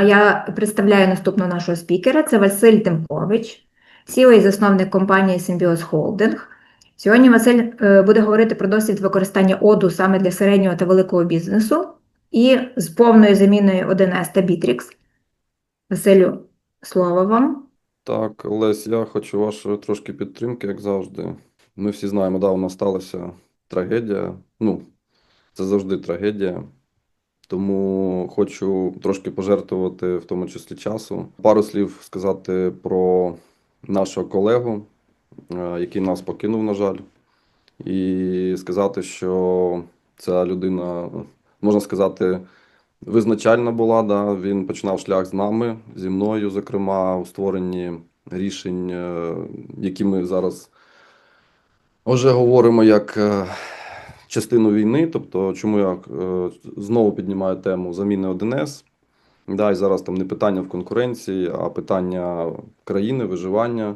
А я представляю наступного нашого спікера. Це Василь Тимкович, CEO і засновник компанії Symbios Holding. Сьогодні Василь е, буде говорити про досвід використання оду саме для середнього та великого бізнесу і з повною заміною 1С та Bittrex. Василю, слово вам. Так, Олесь, я хочу вашої трошки підтримки, як завжди. Ми всі знаємо, да, у нас сталася трагедія. Ну, це завжди трагедія. Тому хочу трошки пожертвувати, в тому числі часу. Пару слів сказати про нашого колегу, е, який нас покинув, на жаль, і сказати, що ця людина, можна сказати, визначальна була. Да? Він починав шлях з нами, зі мною, зокрема, у створенні рішень, е, які ми зараз вже говоримо як е, частину війни. Тобто, чому я е, знову піднімаю тему заміни 1С. Да, і зараз там не питання в конкуренції, а питання країни, виживання.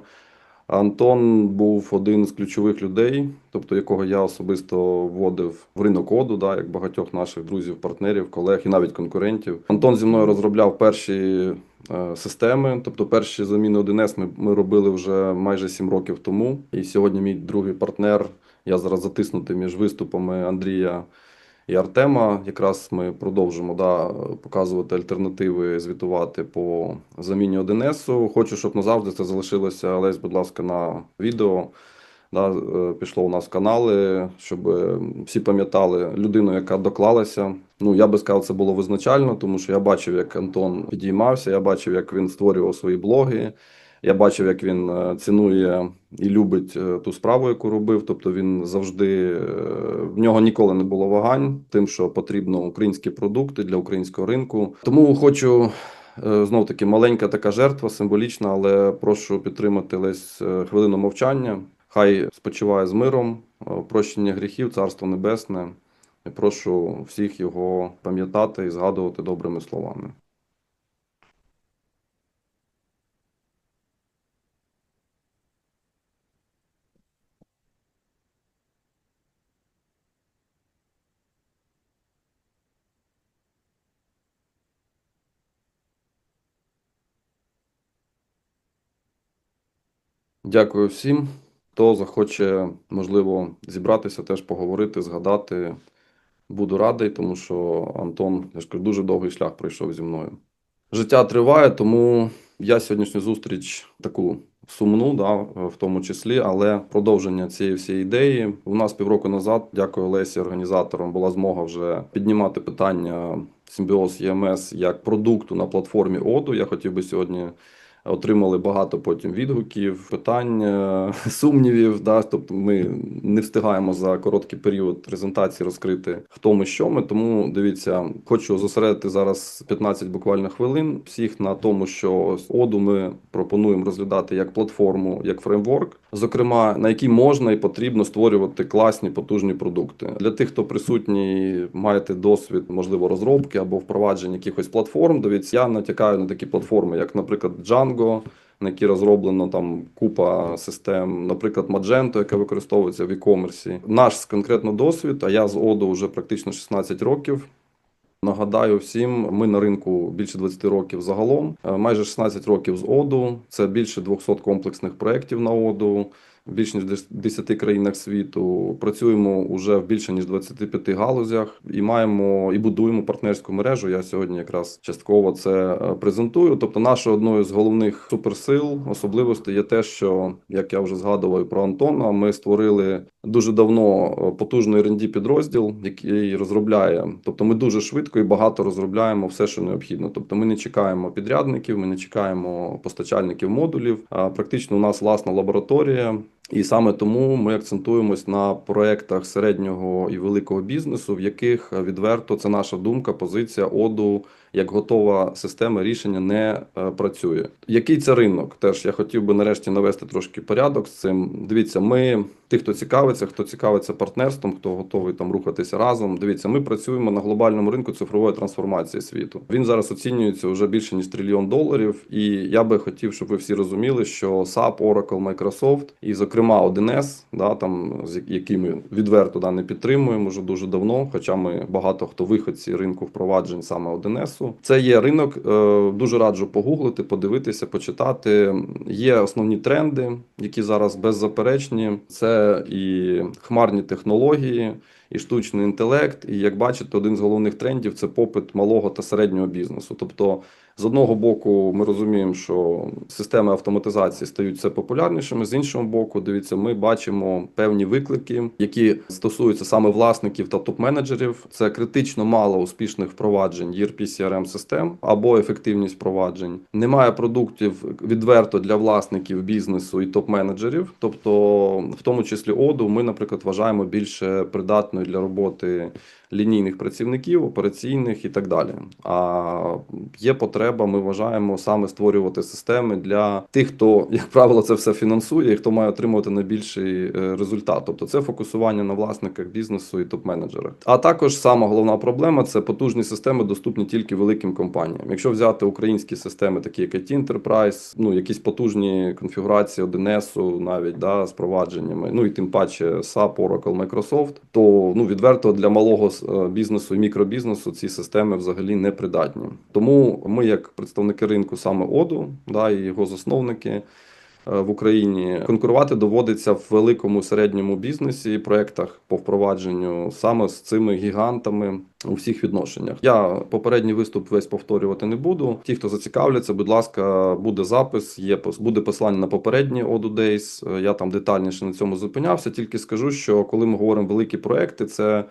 Антон був один з ключових людей, тобто якого я особисто вводив в ринок коду, да, як багатьох наших друзів, партнерів, колег і навіть конкурентів. Антон зі мною розробляв перші е, системи, тобто перші заміни 1С ми, ми робили вже майже 7 років тому. І сьогодні мій другий партнер. Я зараз затиснутий між виступами Андрія і Артема. Якраз ми продовжимо да, показувати альтернативи, звітувати по заміні 1С. Хочу, щоб назавжди це залишилося. Олесь, будь ласка, на відео. Да, е, пішло у нас канали, щоб е, всі пам'ятали людину, яка доклалася. Ну я би сказав, це було визначально, тому що я бачив, як Антон підіймався, я бачив, як він створював свої блоги. Я бачив, як він е, цінує і любить е, ту справу, яку робив. Тобто він завжди е, в нього ніколи не було вагань, тим, що потрібно українські продукти для українського ринку. Тому хочу знов таки маленька така жертва, символічна, але прошу підтримати лесь хвилину мовчання. Хай спочиває з миром, прощення гріхів, царство небесне. І прошу всіх його пам'ятати і згадувати добрими словами. Дякую всім, хто захоче, можливо, зібратися, теж поговорити, згадати. Буду радий, тому що Антон, я ж кажу, дуже довгий шлях пройшов зі мною. Життя триває, тому я сьогоднішню зустріч таку сумну, да, в тому числі, але продовження цієї всієї ідеї. У нас півроку назад, дякую Лесі, організаторам, була змога вже піднімати питання симбіоз ЄМС як продукту на платформі ОДУ. Я хотів би сьогодні. Отримали багато потім відгуків, питань, е, сумнівів. Да? Тобто ми не встигаємо за короткий період презентації розкрити хто ми що ми. Тому дивіться, хочу зосередити зараз 15 буквально хвилин всіх на тому, що оду ми пропонуємо розглядати як платформу, як фреймворк, зокрема на якій можна і потрібно створювати класні потужні продукти для тих, хто присутній, маєте досвід, можливо, розробки або впровадження якихось платформ. Дивіться, я натякаю на такі платформи, як, наприклад, Django, на які розроблено там купа систем, наприклад, Magento, яка використовується в e-commerce. Наш конкретно досвід, а я з Оду вже практично 16 років. Нагадаю всім, ми на ринку більше 20 років загалом, е, майже 16 років з Оду. Це більше 200 комплексних проєктів на Оду більш ніж 10 країнах світу. Працюємо вже в більше ніж 25 галузях і маємо і будуємо партнерську мережу. Я сьогодні якраз частково це е, презентую. Тобто, нашою одною з головних суперсил особливостей є те, що як я вже згадував про Антона, ми створили дуже давно е, потужний rd підрозділ, який розробляє. Тобто, ми дуже швидко і багато розробляємо все, що необхідно. Тобто, ми не чекаємо підрядників, ми не чекаємо постачальників модулів. А практично у нас власна лабораторія. І саме тому ми акцентуємось на проектах середнього і великого бізнесу, в яких відверто це наша думка, позиція оду як готова система рішення не е, працює. Який це ринок? Теж я хотів би нарешті навести трошки порядок з цим. Дивіться, ми тих, хто цікавиться, хто цікавиться партнерством, хто готовий там рухатися разом. Дивіться, ми працюємо на глобальному ринку цифрової трансформації світу. Він зараз оцінюється вже більше ніж трильйон доларів. І я би хотів, щоб ви всі розуміли, що SAP, Oracle, Microsoft і зокрема. Зокрема 1С, да, там, з як- ми відверто да, не підтримуємо вже дуже давно, хоча ми багато хто виходці ринку впроваджень саме 1С. Це є ринок, е, дуже раджу погуглити, подивитися, почитати. Є основні тренди, які зараз беззаперечні. Це і хмарні технології, і штучний інтелект. І як бачите, один з головних трендів це попит малого та середнього бізнесу. Тобто, з одного боку, ми розуміємо, що системи автоматизації стають все популярнішими. З іншого боку, дивіться, ми бачимо певні виклики, які стосуються саме власників та топ-менеджерів. Це критично мало успішних впроваджень ERP CRM систем або ефективність впроваджень. Немає продуктів відверто для власників бізнесу і топ-менеджерів. Тобто, в тому числі оду, ми, наприклад, вважаємо більше придатною для роботи лінійних працівників, операційних і так далі. А є потреба, ми вважаємо саме створювати системи для тих, хто, як правило, це все фінансує, і хто має отримувати найбільший е, результат. Тобто це фокусування на власниках бізнесу і топ-менеджерах. А також сама головна проблема це потужні системи, доступні тільки великим компаніям. Якщо взяти українські системи, такі як IT Enterprise, ну якісь потужні конфігурації 1С, навіть да, з провадженнями, ну і тим паче SAP, Oracle, Microsoft, то ну відверто для малого е, бізнесу і мікробізнесу ці системи взагалі не придатні. Тому ми, як представники ринку саме ОДУ, да, і його засновники. Е, В Україні конкурувати доводиться в великому середньому бізнесі проектах по впровадженню саме з цими гігантами у всіх відношеннях. Я попередній виступ весь повторювати не буду. Ті, хто зацікавляться, будь ласка, буде запис, є буде посилання на попередні Odu Days. Е, Я там детальніше на цьому зупинявся. Тільки скажу, що коли ми говоримо великі проекти, це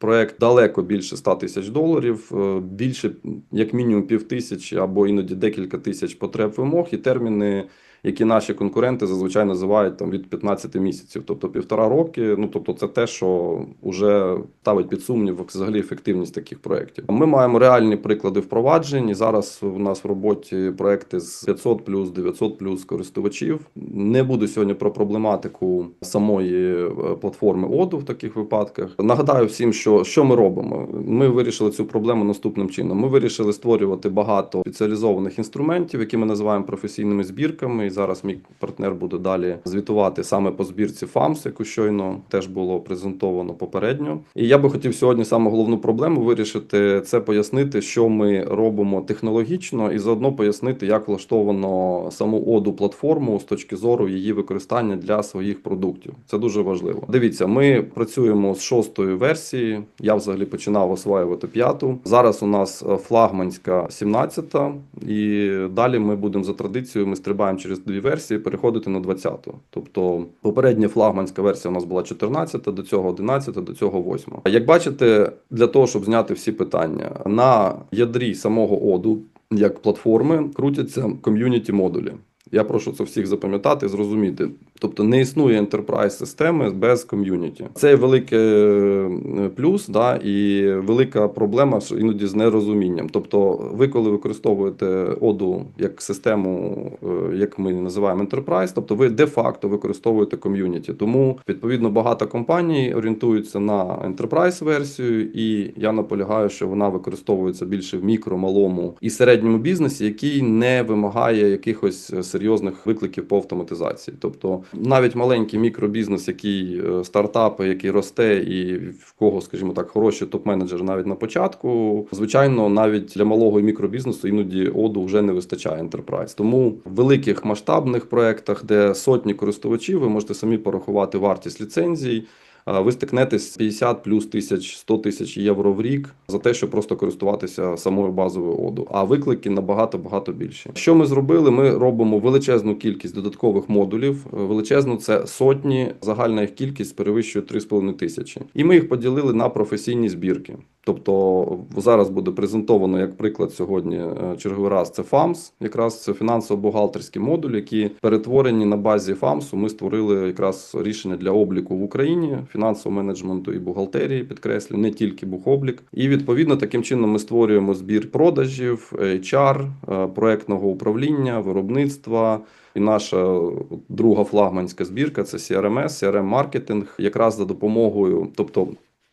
Проект далеко більше 100 тисяч доларів, е, більше як мінімум пів тисячі або іноді декілька тисяч потреб вимог і терміни, які наші конкуренти зазвичай називають там від 15 місяців, тобто півтора роки. Ну тобто, це те, що вже ставить під сумнів взагалі ефективність таких проєктів. Ми маємо реальні приклади впроваджень. Зараз у нас в роботі проекти з 500 плюс 900 плюс користувачів. Не буду сьогодні про проблематику самої е, платформи ОДУ в таких випадках. Нагадаю всім, що, що ми робимо. Ми вирішили цю проблему наступним чином. Ми вирішили створювати багато спеціалізованих інструментів, які ми називаємо професійними збірками. І зараз мій партнер буде далі звітувати саме по збірці ФАМС, яку щойно теж було презентовано попередньо. І я би хотів сьогодні саме головну проблему вирішити це пояснити, що ми робимо технологічно, і заодно пояснити, як влаштовано саму оду платформу з точки зору її використання для своїх продуктів. Це дуже важливо. Дивіться, ми працюємо з шостої версії. Я взагалі починав осваювати п'яту. Зараз у нас флагманська 17-та, і далі ми будемо за традицією. Ми стрибаємо через дві версії, переходити на 20-ту. Тобто попередня флагманська версія у нас була 14, до цього 11, до цього 8. Як бачите, для того, щоб зняти всі питання на ядрі самого оду. Як платформи крутяться ком'юніті модулі. Я прошу це всіх запам'ятати і зрозуміти. Тобто не існує enterprise системи без ком'юніті. Це великий е, плюс, да, і велика проблема що іноді з нерозумінням. Тобто, ви, коли використовуєте оду як систему, е, як ми називаємо enterprise, тобто ви де-факто використовуєте ком'юніті. Тому відповідно багато компаній орієнтуються на enterprise версію, і я наполягаю, що вона використовується більше в мікро, малому і середньому бізнесі, який не вимагає якихось е, серйозних викликів по автоматизації. Тобто навіть маленький мікробізнес, який стартапи, стартап, який росте, і в кого, скажімо так, хороші топ-менеджери навіть на початку. Звичайно, навіть для малого і мікробізнесу іноді оду вже не вистачає enterprise. Тому в великих масштабних проектах, де сотні користувачів, ви можете самі порахувати вартість ліцензій. А Ви стикнетесь 50 плюс тисяч 100 тисяч євро в рік за те, щоб просто користуватися самою базовою оду. А виклики набагато багато більші. Що ми зробили? Ми робимо величезну кількість додаткових модулів. Величезну це сотні. Загальна їх кількість перевищує 3,5 тисячі. І ми їх поділили на професійні збірки. Тобто зараз буде презентовано як приклад сьогодні е, черговий раз. Це ФАМС, якраз це фінансово-бухгалтерські модулі, які перетворені на базі ФАМСу. Ми створили якраз рішення для обліку в Україні, фінансового менеджменту і бухгалтерії, підкреслю, не тільки бухоблік. І відповідно таким чином ми створюємо збір продажів, HR, е, проектного управління, виробництва. І наша друга флагманська збірка це CRMS, CRM-маркетинг, якраз за допомогою, тобто.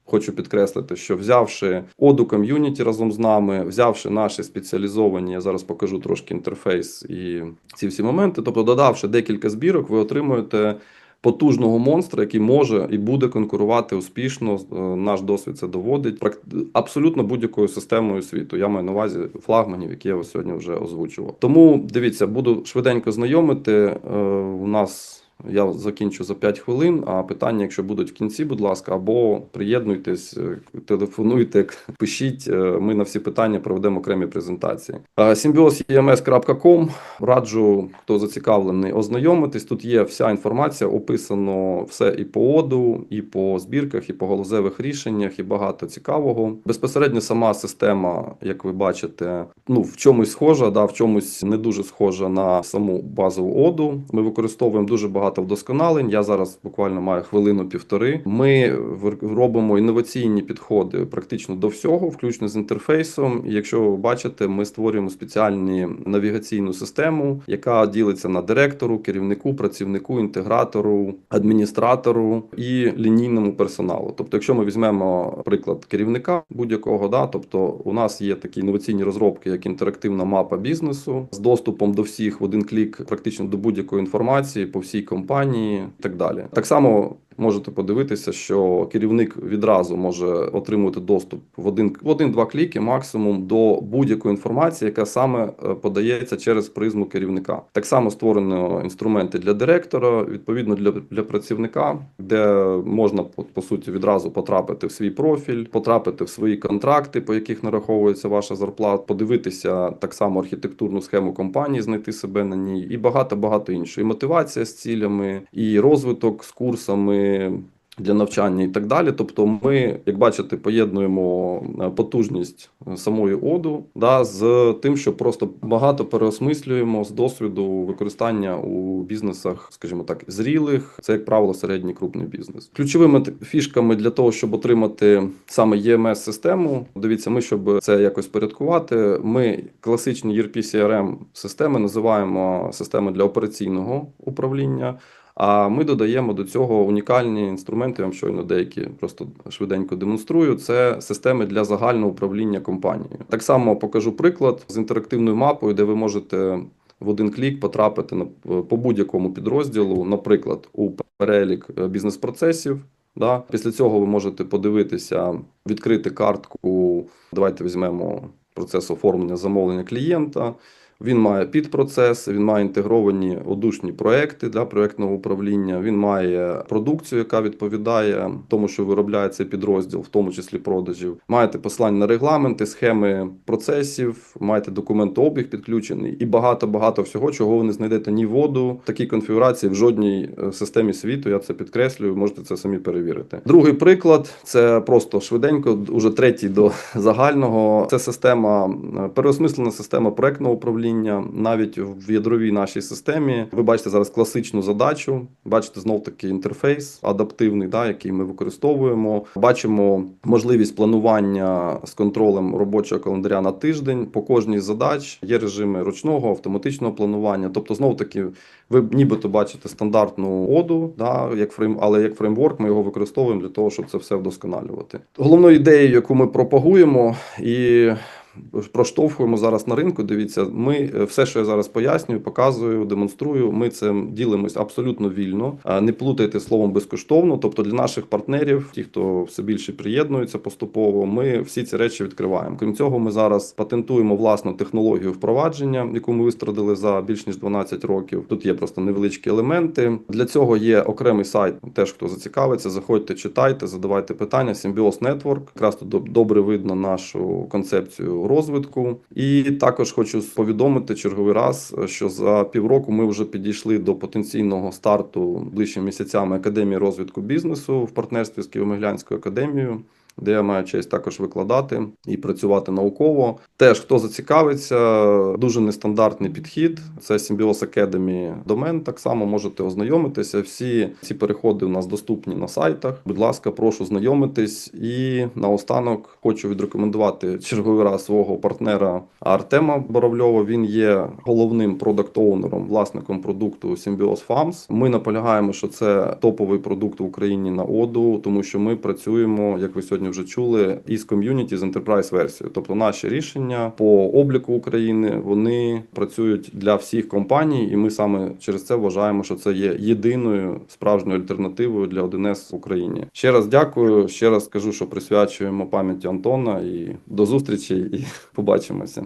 Хочу підкреслити, що взявши оду ком'юніті разом з нами, взявши наші спеціалізовані, я зараз покажу трошки інтерфейс і ці всі моменти. Тобто, додавши декілька збірок, ви отримуєте потужного монстра, який може і буде конкурувати успішно. Е, Наш досвід це доводить абсолютно будь-якою системою світу. Я маю на увазі флагманів, які я сьогодні вже озвучував. Тому дивіться, буду швиденько знайомити. Е, У нас я закінчу за 5 хвилин. А питання, якщо будуть в кінці, будь ласка, або приєднуйтесь, е, телефонуйте, пишіть. е, Ми на всі питання проведемо окремі презентації. Е, Symbiosems.com. Раджу, хто зацікавлений, ознайомитись. Тут є вся інформація, описано все і по оду, і по збірках, і по галузевих рішеннях, і багато цікавого. Безпосередньо сама система, як ви бачите, ну в чомусь схожа, да, в чомусь не дуже схожа на саму базову оду. Ми використовуємо дуже багато вдосконалень. Я зараз буквально маю хвилину-півтори. Ми робимо інноваційні підходи практично до всього, включно з інтерфейсом. І якщо ви бачите, ми створюємо спеціальну навігаційну систему, яка ділиться на директору, керівнику, працівнику, інтегратору, адміністратору і лінійному персоналу. Тобто, якщо ми візьмемо приклад керівника будь-якого, да, тобто у нас є такі інноваційні розробки, як інтерактивна мапа бізнесу з доступом до всіх в один клік, практично до будь-якої інформації по всій компанії і так далі. Так само. Можете подивитися, що керівник відразу може отримувати доступ в один в один-два кліки максимум до будь-якої інформації, яка саме е, подається через призму керівника. Так само створено інструменти для директора, відповідно для, для працівника, де можна по, по суті відразу потрапити в свій профіль, потрапити в свої контракти, по яких нараховується ваша зарплата, подивитися так само архітектурну схему компанії, знайти себе на ній, і багато багато іншого. І мотивація з цілями, і розвиток з курсами. Для навчання і так далі. Тобто, ми, як бачите, поєднуємо е, потужність самої оду да, з тим, що просто багато переосмислюємо з досвіду використання у бізнесах, скажімо так, зрілих. Це, як правило, середній крупний бізнес. Ключовими фішками для того, щоб отримати саме EMS систему. Дивіться, ми щоб це якось порядкувати. Ми класичні ERP CRM системи називаємо системи для операційного управління. А ми додаємо до цього унікальні інструменти. Я вам щойно деякі просто швиденько демонструю. Це системи для загального управління компанією. Так само покажу приклад з інтерактивною мапою, де ви можете в один клік потрапити на по будь-якому підрозділу, наприклад, у перелік е, бізнес-процесів. Да? Після цього ви можете подивитися, відкрити картку. Давайте візьмемо процес оформлення замовлення клієнта. Він має підпроцес, він має інтегровані одушні проекти для проектного управління. Він має продукцію, яка відповідає тому, що виробляє цей підрозділ, в тому числі продажів. Маєте посилання на регламенти, схеми процесів, маєте документообіг підключений і багато багато всього, чого ви не знайдете ні воду в такій конфігурації в жодній е, системі світу. Я це підкреслюю. Можете це самі перевірити. Другий приклад це просто швиденько, уже третій до загального. Це система е, переосмислена система проектного управління. Навіть в ядровій нашій системі ви бачите зараз класичну задачу. Бачите знов таки інтерфейс адаптивний, да, який ми використовуємо. Бачимо можливість планування з контролем робочого календаря на тиждень. По кожній задач є режими ручного автоматичного планування. Тобто, знов таки, ви нібито бачите стандартну оду, да, як фрейм, але як фреймворк ми його використовуємо для того, щоб це все вдосконалювати. Головною ідеєю, яку ми пропагуємо і проштовхуємо зараз на ринку. Дивіться, ми е, все, що я зараз пояснюю, показую, демонструю. Ми цим ділимось абсолютно вільно. А Не плутайте словом безкоштовно. Тобто для наших партнерів, ті, хто все більше приєднується поступово, ми всі ці речі відкриваємо. Крім цього, ми зараз патентуємо власну технологію впровадження, яку ми вистрадили за більш ніж 12 років. Тут є просто невеличкі елементи. Для цього є окремий сайт. Теж хто зацікавиться, заходьте, читайте, задавайте питання. Symbios Network. Якраз тут добре видно нашу концепцію розвитку. І також хочу повідомити черговий раз, що за півроку ми вже підійшли до потенційного старту ближчими місяцями академії розвитку бізнесу в партнерстві з Києво-Могилянською академією. Де я маю честь також викладати і працювати науково. Теж хто зацікавиться, дуже нестандартний підхід. Це Symbios Academy домен. Так само можете ознайомитися. Всі ці переходи у нас доступні на сайтах. Будь ласка, прошу знайомитись. І наостанок хочу відрекомендувати черговий раз свого партнера Артема Боровльова. Він є головним продакт-оунером, власником продукту Symbios Farms. Ми наполягаємо, що це топовий продукт в Україні на оду, тому що ми працюємо, як ви сьогодні сьогодні вже чули, із ком'юніті з enterprise версією. Тобто наші рішення по обліку України вони працюють для всіх компаній, і ми саме через це вважаємо, що це є єдиною справжньою альтернативою для 1С в Україні. Ще раз дякую. Ще раз кажу, що присвячуємо пам'яті Антона і до зустрічі, і побачимося.